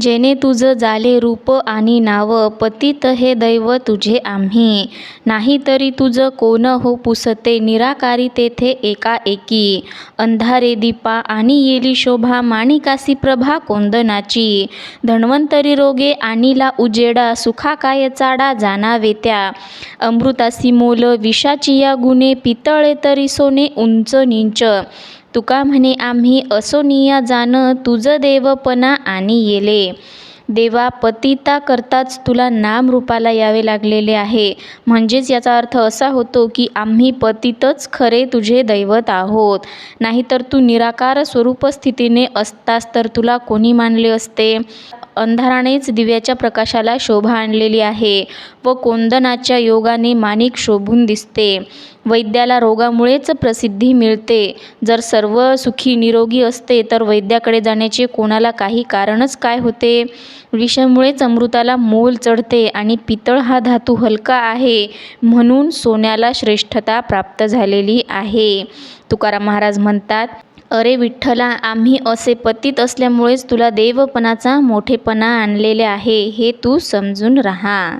जेणे तुझं जाले रूप आणि नाव पतित हे दैव तुझे आम्ही. नाहीतरी तुझं कोण हो पुसते निराकारी तेथे एकाएकी. अंधारे दीपा आणि येली शोभा माणिकासी प्रभा कोंदनाची. धन्वंतरी रोगे आणिला उजेडा सुखा काय चाडा जाणावे त्या. अमृतासी मोल विषाची या गुणे पितळे तरी सोने उंच निंच. तुका म्हणे आम्ही असोनिया जाण तुझं देवपणा आणि येले. देवा पतिता करताच तुला नाम रूपाला यावे लागलेले आहे. म्हणजेच याचा अर्थ असा होतो की आम्ही पतितच खरे तुझे दैवत आहोत. नाहीतर तू निराकार स्वरूप स्थितीने असतास तर तुला कोणी मानले असते? अंधारानेच दिव्याच्या प्रकाशाला शोभा आणलेली आहे व कोंदनाच्या योगाने माणिक शोभून दिसते. वैद्याला रोगामुळेच प्रसिद्धी मिळते. जर सर्व सुखी निरोगी असते तर वैद्याकडे जाण्याचे कोणाला काही कारणच काय होते? विषमुळेच अमृताला मोल चढते आणि पितळ हा धातू हलका आहे म्हणून सोन्याला श्रेष्ठता प्राप्त झालेली आहे. तुकाराम महाराज म्हणतात अरे विठ्ठला आम्ही असे पतित असल्यामुळेच तुला देवपणाचा मोठेपणा आणलेले आहे हे तू समजून राहा.